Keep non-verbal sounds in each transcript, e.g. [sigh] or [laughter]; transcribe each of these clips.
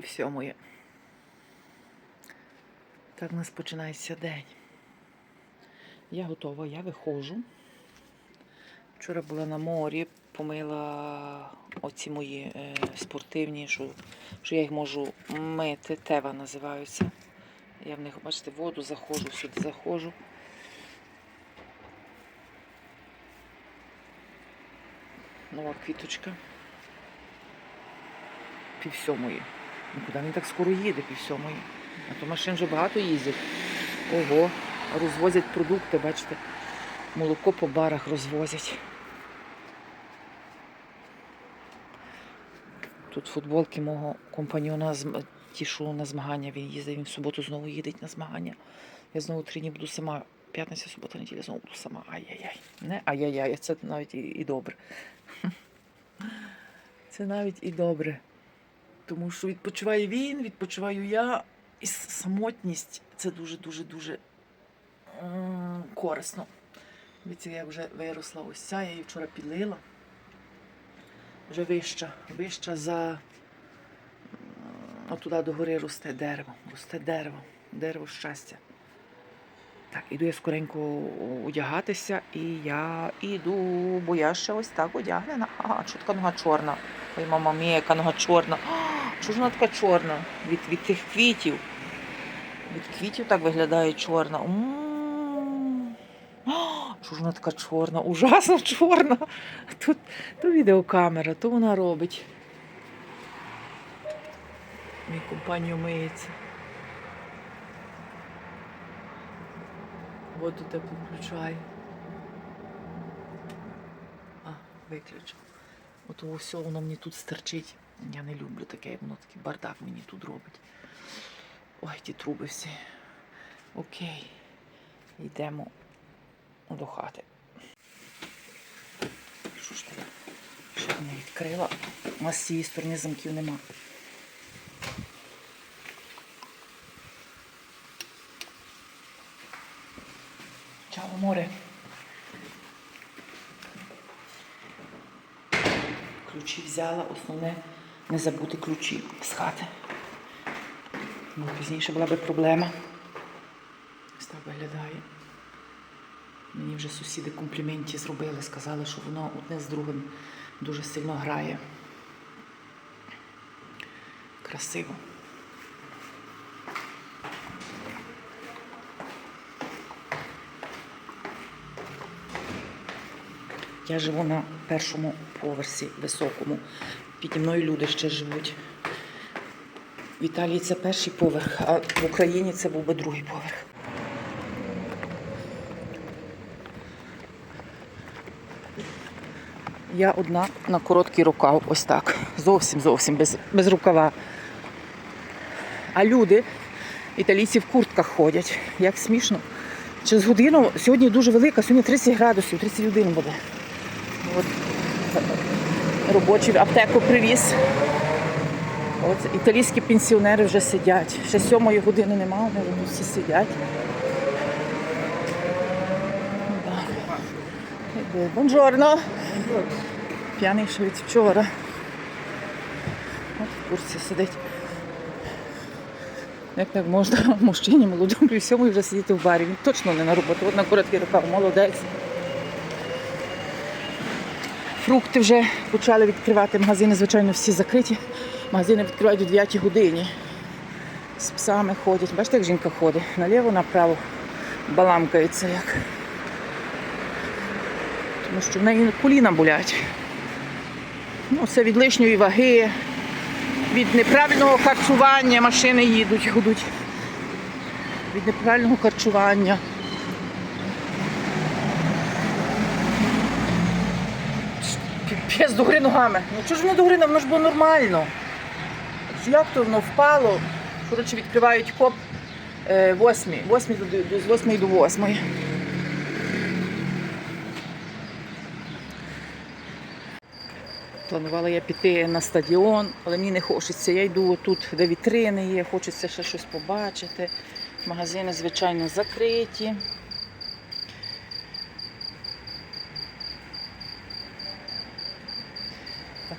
пів сьомої. Так у нас починається день. Я готова, я виходжу. Вчора була на морі, помила оці мої е, спортивні, що, що я їх можу мити, тева називаються. Я в них, бачите, воду заходжу, сюди заходжу. Нова квіточка. Пів сьомої. Ну куди він так скоро їде, пів сьомої? А то машин вже багато їздять. Ого, розвозять продукти, бачите, молоко по барах розвозять. Тут футболки мого компаньона, ті, що на змагання він їздить, він в суботу знову їде на змагання. Я знову три дні буду сама. П'ятниця, субота, неділя знову буду сама. Ай-яй-яй. Не ай-яй-яй, це навіть і, і добре. [laughs] Це навіть і добре. Тому що відпочиває він, відпочиваю я. І самотність це дуже-дуже дуже корисно. Дивіться, я вже виросла ось ця, я її вчора підлила. Вже вища, вища за отуди до гори росте дерево. Росте дерево, дерево щастя. Так, іду я скоренько одягатися, і я іду, бо я ще ось так одягнена. Ага, що нога чорна. Ой, мама мія, яка нога чорна. Чого ж вона така чорна? Від, від тих квітів. Від квітів так виглядає чорна. Чого ж вона така чорна? Ужасно чорна. Тут то відеокамера, то вона робить. Мій компанію миється. Воду тепло включає. А, виключив. От все воно мені тут стерчить. Я не люблю таке, воно такий бардак мені тут робить. Ой, ті труби всі. Окей. Йдемо до хати. Що ж таке? Ще не відкрила. У нас з цієї сторони замків нема. Чао, море. Ключі взяла, основне не забути ключі з хати. Ну, пізніше була би проблема. Ось так виглядає. Мені вже сусіди компліменті зробили, сказали, що воно одне з другим дуже сильно грає. Красиво. Я живу на першому поверсі високому. Піді мною люди ще живуть. В Італії це перший поверх, а в Україні це був би другий поверх. Я одна на короткий рукав, ось так. Зовсім зовсім без, без рукава. А люди, італійці в куртках ходять. Як смішно. Через годину сьогодні дуже велика, сьогодні 30 градусів, 31 буде. Робочий аптеку привіз. От італійські пенсіонери вже сидять. Ще сьомої години немає, вони тут всі сидять. Бонжорно. П'яний ще від вчора. От в курсі сидить. Як так можна [laughs] мужчині молодому і всьому вже сидіти в барі? Він точно не на роботу. От на короткий рукав, молодець. Фрукти вже почали відкривати. Магазини, звичайно, всі закриті. Магазини відкривають о 9 годині. З псами ходять. Бачите, як жінка ходить? Наліво, направо баламкається як. Тому що в неї коліна болять. Ну, це від лишньої ваги, від неправильного харчування машини їдуть, гудуть. Від неправильного харчування. П'єс до гори ногами. Ну чого ж воно до гори, воно ж було нормально. Як то воно впало? Коротше, відкривають коп е, восьмі. Восьмі до, до, з восьмої до восьмої. Планувала я піти на стадіон, але мені не хочеться. Я йду тут, де вітрини є, хочеться ще щось побачити. Магазини, звичайно, закриті.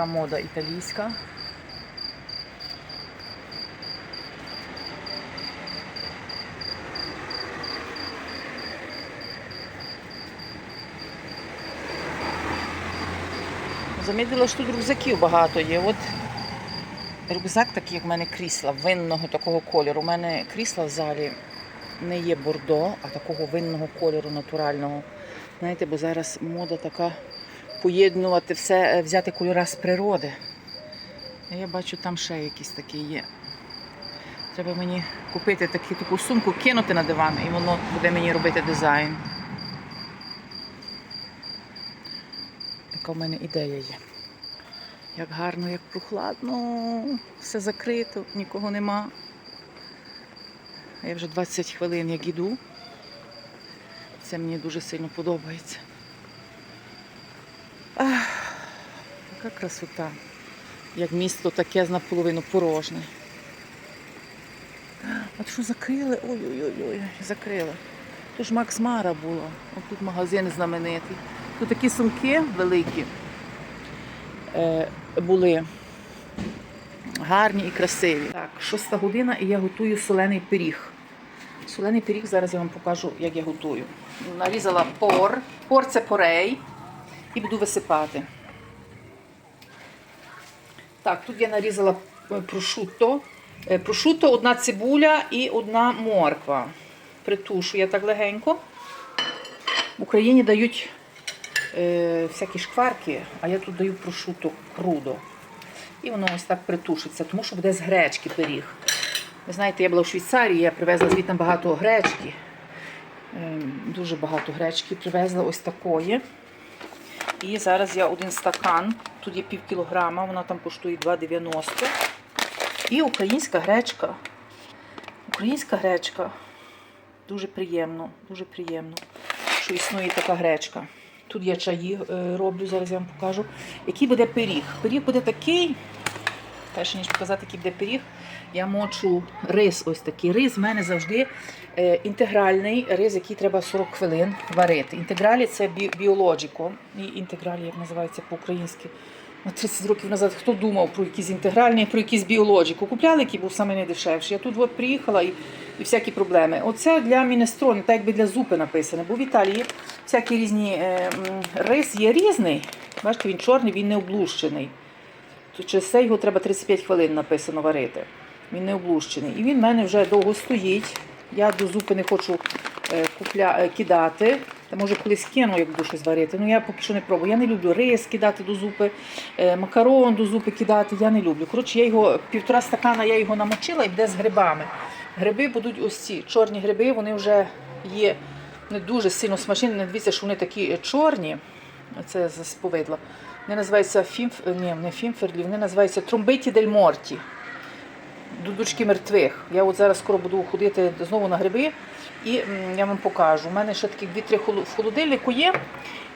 така мода італійська. Замітила, що тут рюкзаків багато є. От рюкзак, такий, як в мене крісла, винного такого кольору. У мене крісла в залі не є бордо, а такого винного кольору натурального. Знаєте, бо зараз мода така поєднувати все, е, взяти кольора з природи. Я бачу, там ще якісь такі є. Треба мені купити такі, таку сумку, кинути на диван, і воно буде мені робити дизайн. Така в мене ідея є. Як гарно, як прохладно, все закрито, нікого нема. Я вже 20 хвилин як іду. Це мені дуже сильно подобається. Яка красота. Як місто таке наполовину порожне. От що закрили? Ой-ой-ой, закрили. Тут ж Макс Мара була. От тут магазин знаменитий. Тут такі сумки великі е, були. Гарні і красиві. Так, шоста година і я готую солений пиріг. Солений пиріг зараз я вам покажу, як я готую. Нарізала пор. Пор це порей. І буду висипати. Так, тут я нарізала е, прошутто. Е, Прошутто, одна цибуля і одна морква. Притушую я так легенько. В Україні дають е, всякі шкварки, а я тут даю прошутто крудо. І воно ось так притушиться, тому що буде з гречки пиріг. Ви знаєте, я була в Швейцарії, я привезла звідти багато гречки. Е, дуже багато гречки привезла ось такої. І зараз я один стакан, тут є пів кілограма, вона там коштує 2,90. І українська гречка. Українська гречка. Дуже приємно, дуже приємно, що існує така гречка. Тут я чаї е, роблю, зараз я вам покажу. Який буде пиріг? Пиріг буде такий, перше ніж показати, який буде пиріг, я мочу рис ось такий. Рис в мене завжди е, інтегральний рис, який треба 40 хвилин варити. Інтегралі це біологіко. І інтегралі, як називається по-українськи. 30 років назад хто думав про якісь інтегральні, про якісь біологіку. Купляли, який був саме найдешевший. Я тут от приїхала і, і всякі проблеми. Оце для мінестрони, так якби для зупи написано. Бо в Італії всякі різні е, рис є різний. Бачите, він чорний, він не облущений. Через це його треба 35 хвилин написано варити. Він не облущений. І він в мене вже довго стоїть. Я до зупи не хочу е, купля, е, кидати. Та може колись кину, як щось варити. Ну я поки що не пробую. Я не люблю рис кидати до зупи, е, макарон до зупи кидати. Я не люблю. Коротше, я його півтора стакана я його намочила і йде з грибами. Гриби будуть ось ці чорні гриби, вони вже є не дуже сильно смачні. Не дивіться, що вони такі чорні. Це з повидла. Вони називаються фімф... Ні, не фімферлі, вони називаються тромбиті дель морті. Дудочки мертвих. Я от зараз скоро буду ходити знову на гриби і я вам покажу. У мене ще 2-3 холо- в холодильнику є,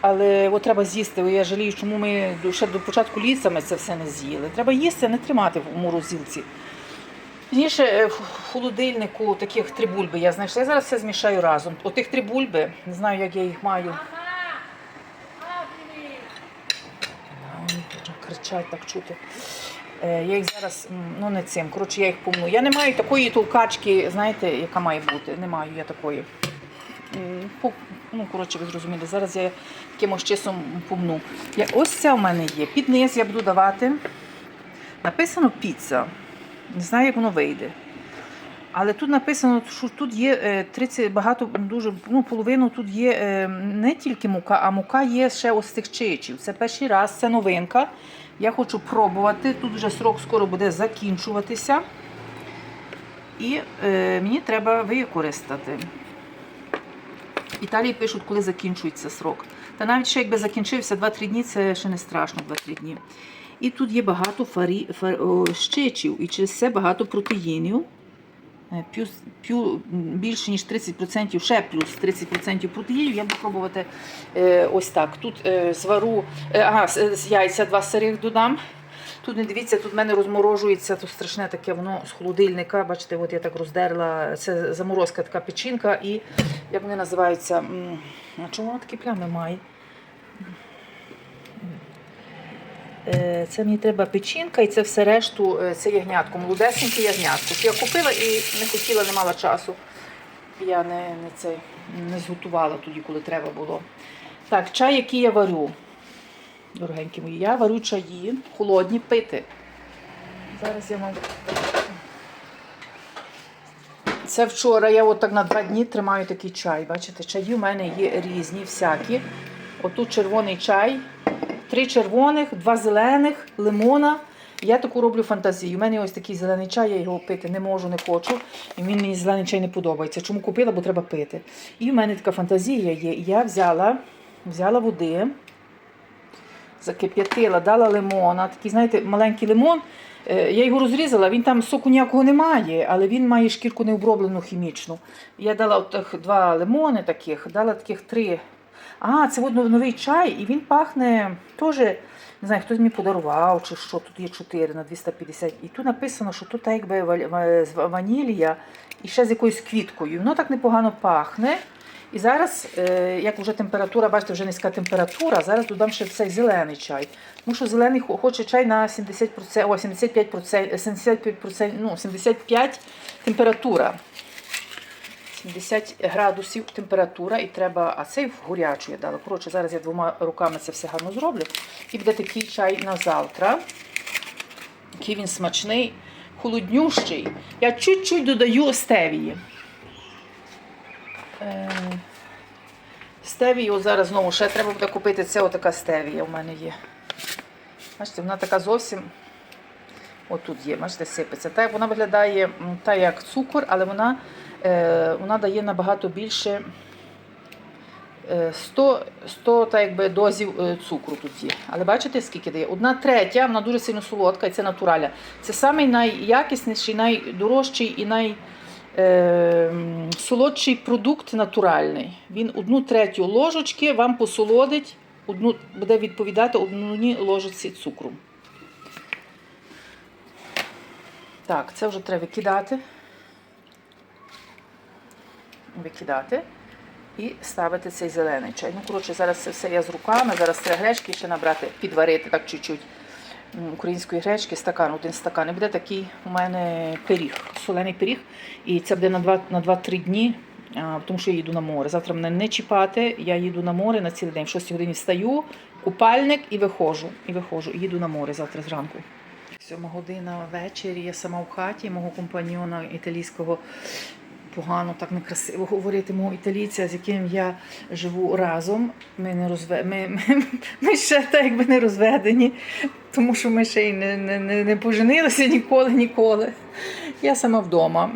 але от треба з'їсти. Я жалію, чому ми ще до початку літа ми це все не з'їли. Треба їсти, а не тримати в морозилці. Пізніше е, в холодильнику таких три бульби я знайшла. Я зараз все змішаю разом. Отих три бульби, не знаю, як я їх маю. Кричать так чути. Е, Я їх зараз, ну не цим, коротше, я їх помну. Я не маю такої толкачки, знаєте, яка має бути. Не маю я такої. Ну, коротше, ви зрозуміли. Зараз я якимось часом помну. Ось це у мене є. Під низ я буду давати. Написано піца. Не знаю, як воно вийде. Але тут написано, що тут є е, 30, багато, дуже, ну, половину тут є е, не тільки мука, а мука є ще ось цих чичів. Це перший раз, це новинка. Я хочу пробувати. Тут вже срок скоро буде закінчуватися. І е, мені треба використати. В Італії пишуть, коли закінчується срок. Та навіть ще якби закінчився 2-3 дні, це ще не страшно 2-3 дні. І тут є багато фарі, фар, о, щечів, і через це багато протеїнів. Е, Плюс, більше ніж 30%, ще плюс 30% протеїнів. Я буду пробувати е, ось так. Тут е, звару, е, ага, з яйця два сирих додам. Тут не дивіться, тут в мене розморожується, то страшне таке, воно з холодильника. Бачите, от я так роздерла. Це заморозка така печінка і як вони називаються? А чому воно такі плями має? Е, Це мені треба печінка і це все решту, е, це ягнятко, молодесеньке ягнятко. Я купила і не хотіла, не мала часу. Я не, не, це, не зготувала тоді, коли треба було. Так, чай, який я варю. дорогенькі мої. Я варю чаї, холодні пити. Зараз я вам. Це вчора я от на два дні тримаю такий чай. Бачите, чаї в мене є різні, всякі. Отут червоний чай, три червоних, два зелених, лимона. Я таку роблю фантазію. У мене ось такий зелений чай, я його пити не можу, не хочу. І мені зелений чай не подобається. Чому купила, бо треба пити. І в мене така фантазія є. Я взяла, взяла води, закип'ятила, дала лимона. Такий, знаєте, маленький лимон. Е, Я його розрізала, він там соку ніякого немає, але він має шкірку необроблену хімічну. Я дала от два лимони таких, дала таких три. А, це новий чай, і він пахне теж, не знаю, хтось мені подарував, чи що, тут є 4 на 250. І тут написано, що тут якби ванілія і ще з якоюсь квіткою. Воно так непогано пахне. І зараз, е, як вже температура, бачите, вже низька температура, зараз додам ще цей зелений чай. Тому що зелений хоче чай на 70%, о, 75%, 75%, ну, 75 температура. 70 градусів температура і треба, а цей горячу я дала. Коротше, зараз я двома руками це все гарно зроблю. І буде такий чай на завтра. Який він смачний, холоднющий. Я чуть-чуть додаю стевії. Е, Стевію зараз знову ще треба буде купити. Це отака стевія у мене є. Бачите, вона така зовсім. Отут є, бачите, сипеться. Та вона виглядає та як цукор, але вона, вона дає набагато більше е, 100, 100 та якби, дозів е, цукру тут є. Але бачите, скільки дає? Одна третя, вона дуже сильно солодка, і це натураля. Це самий найякісніший, найдорожчий і най. е, Солодший продукт натуральний. Він одну третю ложечки вам посолодить, одну, буде відповідати одній ложечці цукру. Так, це вже треба викидати. Викидати і ставити цей зелений чай. Ну, коротше, зараз це все я з руками, зараз треба гречки ще набрати, підварити так чуть-чуть української гречки, стакан, один стакан. І буде такий у мене пиріг, солений пиріг. І це буде на 2 на 2-3 дні, тому що я їду на море. Завтра мене не чіпати, я їду на море на цілий день. В 6 годині встаю, купальник і виходжу. І виходжу, і їду на море завтра зранку. Сьома година ввечері, я сама в хаті мого компаньйона італійського. Погано, так некрасиво говорити мого італійця, з яким я живу разом. Ми не розве... ми, ми, ми ще так якби не розведені, тому що ми ще й не, не, не, не поженилися ніколи, ніколи. Я сама вдома.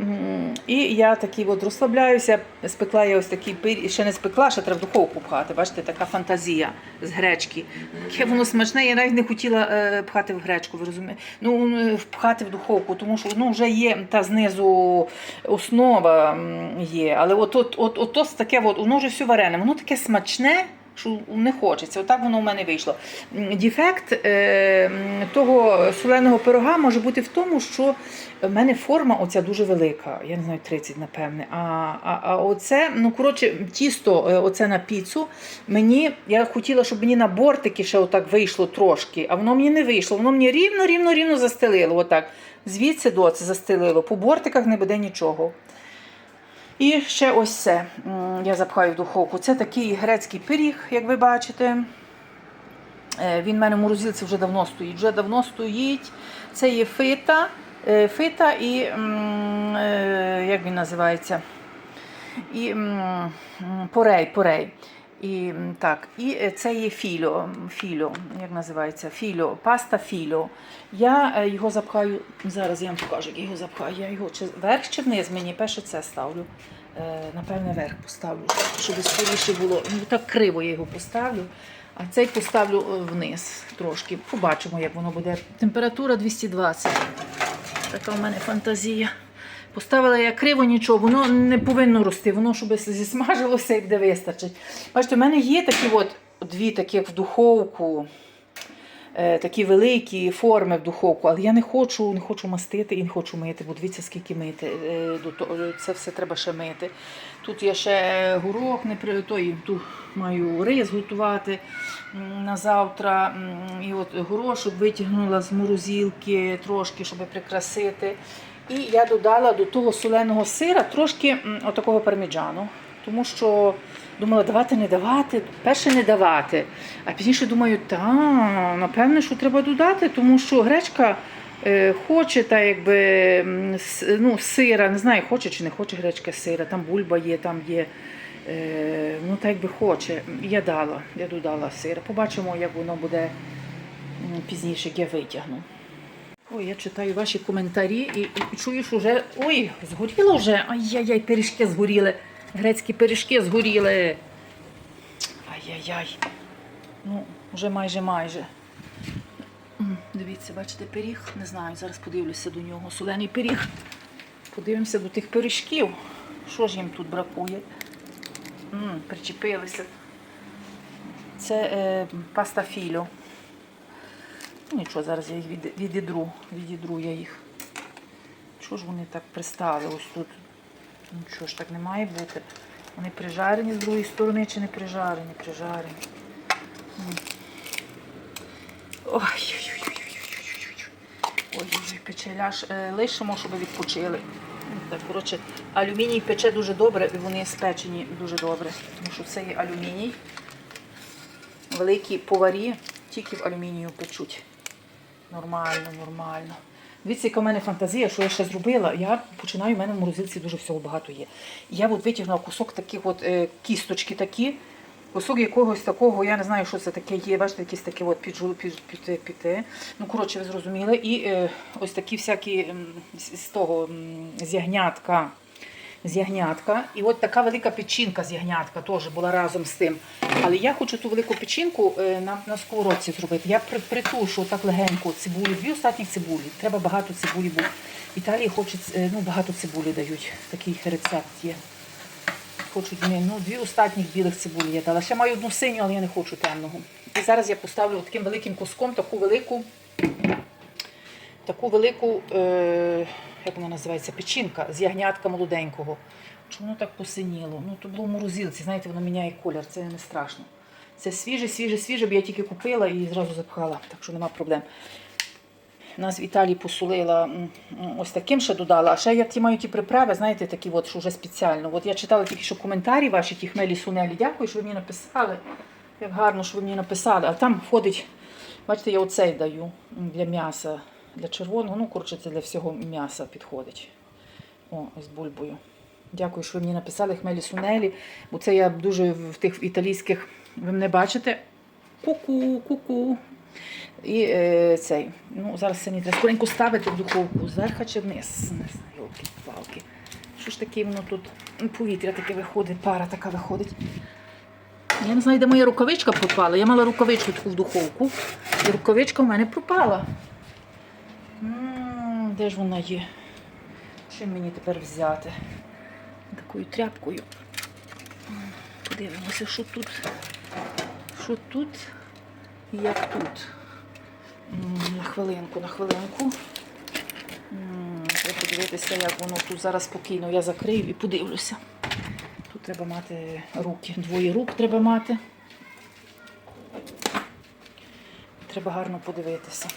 І я такий от розслабляюся. Спекла я ось такий пир, ще не спекла, ще треба в духовку пхати. Бачите, така фантазія з гречки. Яке воно смачне, я навіть не хотіла е, пхати в гречку, ви розумієте? Ну, впхати в духовку, тому що ну, вже є та знизу основа є. Але от, от, от, от, от таке, от, воно вже все варене, воно таке смачне. Що не хочеться, отак воно в мене вийшло. Дефект е, того соленого пирога може бути в тому, що в мене форма оця дуже велика, я не знаю, 30, напевне. А, а, а оце, ну коротше, тісто, е, оце на піцу. Мені я хотіла, щоб мені на бортики ще отак вийшло трошки, а воно мені не вийшло. Воно мені рівно, рівно, рівно застелило. Отак. Звідси до це застелило. По бортиках не буде нічого. І ще ось це я запхаю в духовку. Це такий грецький пиріг, як ви бачите. Е, Він в мене в морозилці вже давно стоїть. Вже давно стоїть. Це є фита. е, Фита і е, як він називається? І порей, порей. І так, і е, це є філо, філо, як називається? Філо, паста філо. Я е, його запхаю, зараз я вам покажу, як його запхаю. Я його чи верх чи вниз мені перше це ставлю. Е, Напевне, верх поставлю, щоб скоріше було. Ну так криво я його поставлю. А цей поставлю вниз трошки. Побачимо, як воно буде. Температура 220. Така в мене фантазія. Поставила я криво нічого, воно не повинно рости, воно щоб зісмажилося і буде вистачить. Бачите, в мене є такі от дві таких в духовку, е, такі великі форми в духовку, але я не хочу, не хочу мастити і не хочу мити, бо дивіться, скільки мити. Е, того- Це все треба ще мити. Тут я ще горох, не при той, тут маю рис готувати на завтра. І от горошок витягнула з морозилки трошки, щоб прикрасити. І я додала до того соленого сира трошки отакого парміджану. Тому що думала, давати, не давати. Перше не давати. А пізніше думаю, та, напевне, що треба додати, тому що гречка е, хоче, та якби ну, сира, не знаю, хоче чи не хоче гречка сира, там бульба є, там є. Е, ну, так якби хоче. Я дала, я додала сира. Побачимо, як воно буде пізніше, як я витягну. Ой, я читаю ваші коментарі і, і чую, що вже. Ой, згоріло вже. Ай-яй-яй, пиріжки згоріли. Грецькі пиріжки згоріли. Ай-яй-яй. Ну, вже майже майже. Дивіться, бачите, пиріг. Не знаю, зараз подивлюся до нього. Солений пиріг. Подивимося до тих пиріжків. Що ж їм тут бракує? М, причепилися. Це е, паста філо. Ну, Нічого, зараз я їх від- відідру, відідру я їх. Чого ж вони так пристали ось тут? Нічого ж так не має бути. Вони прижарені з другої сторони чи не прижарені? Прижарені. М. Ой, ой-ой-ой-ой-ой-ой-ой. Ой, пече ляж. Лишимо, щоб відпочили. Ну, Так, коротше, алюміній пече дуже добре, і вони спечені дуже добре. Тому що це є алюміній. Великі поварі тільки в алюмінію печуть. Нормально, нормально. Дивіться, яка в мене фантазія, що я ще зробила. Я починаю, в мене в морозилці дуже всього багато є. Я от витягнула кусок таких от е, кісточки такі, кусок якогось такого, я не знаю, що це таке є. Бачите, якісь такі от піджу, під, під, під, під, Ну, коротше, ви зрозуміли. І е, ось такі всякі з, того з ягнятка. З ягнятка. І от така велика печінка з ягнятка теж була разом з тим. Але я хочу ту велику печінку е, на, на сковородці зробити. Я притушу так легенько цибулю, дві остатні цибулі. Треба багато цибулі, бо в Італії хочуть, е, ну, багато цибулі дають. Такий рецепт є. Хочуть ну, дві остатніх білих цибулі я дала. Ще маю одну синю, але я не хочу темного. І зараз я поставлю таким великим куском таку велику, таку велику, е, як вона називається, печінка з ягнятка молоденького. Чому воно так посиніло? Ну, то було в морозилці, знаєте, воно міняє колір, це не страшно. Це свіже, свіже, свіже, бо я тільки купила і зразу запхала, так що нема проблем. Нас в Італії посолила ось таким ще додала. А ще я ті маю ті приправи, знаєте, такі от, що вже спеціально. От я читала тільки що коментарі ваші, ті хмелі сунелі. Дякую, що ви мені написали. Як гарно, що ви мені написали. А там входить, бачите, я оцей даю для м'яса, для червоного. Ну, коротше, це для всього м'яса підходить. О, з бульбою. Дякую, що ви мені написали хмелі сунелі, бо це я дуже в тих італійських, ви мене бачите. Ку-ку, ку-ку. І е, цей. Ну, зараз це мені треба скоренько ставити в духовку, зверху чи вниз. Знаю, палки. Що ж таке воно тут? Ну, Повітря таке виходить, пара така виходить. Я не знаю, де моя рукавичка пропала. Я мала рукавичку таку в духовку. І рукавичка в мене пропала. Де ж вона є? Чим мені тепер взяти? Такою тряпкою. Подивимося, що тут. Що тут і як тут. На хвилинку, на хвилинку. Треба подивитися, як воно тут зараз спокійно. Я закрию і подивлюся. Тут треба мати руки. Двоє рук треба мати. Треба гарно подивитися.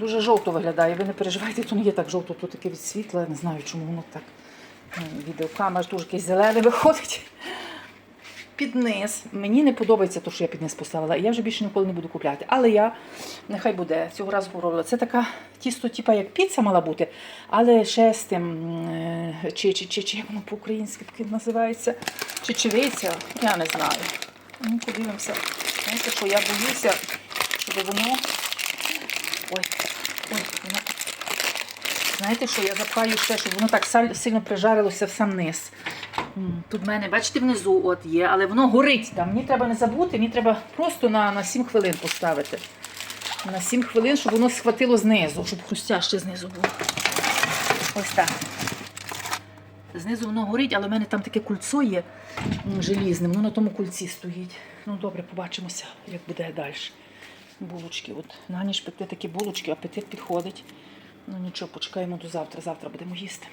Дуже жовто виглядає. Ви не переживайте, то не є так жовто, то таке від світла. Не знаю, чому воно так. Відеокамера дуже якесь зелене [laughs] виходить під низ. Мені не подобається те, що я під низ поставила. Я вже більше ніколи не буду купляти. Але я, нехай буде, цього разу поробила. Це така тісто, типа як піца мала бути, але ще з тим, е, чи, чи, чи, чи як воно по-українськи називається, чечевиця, я не знаю. Ну, подивимося. Знаєте, що я боюся, щоб воно. Ой, ой, воно. Знаєте, що я запхаю ще, щоб воно так сильно прижарилося в сам низ. Тут в мене, бачите, внизу от є, але воно горить там. Мені треба не забути, мені треба просто на, на 7 хвилин поставити. На 7 хвилин, щоб воно схватило знизу, щоб хрустяще знизу було. Ось так. Знизу воно горить, але в мене там таке кульцо є желізне, воно на тому кульці стоїть. Ну добре, побачимося, як буде далі. Булочки. От на ніч пекти такі булочки, апетит підходить. Ну нічого, почекаємо до завтра. Завтра будемо їсти.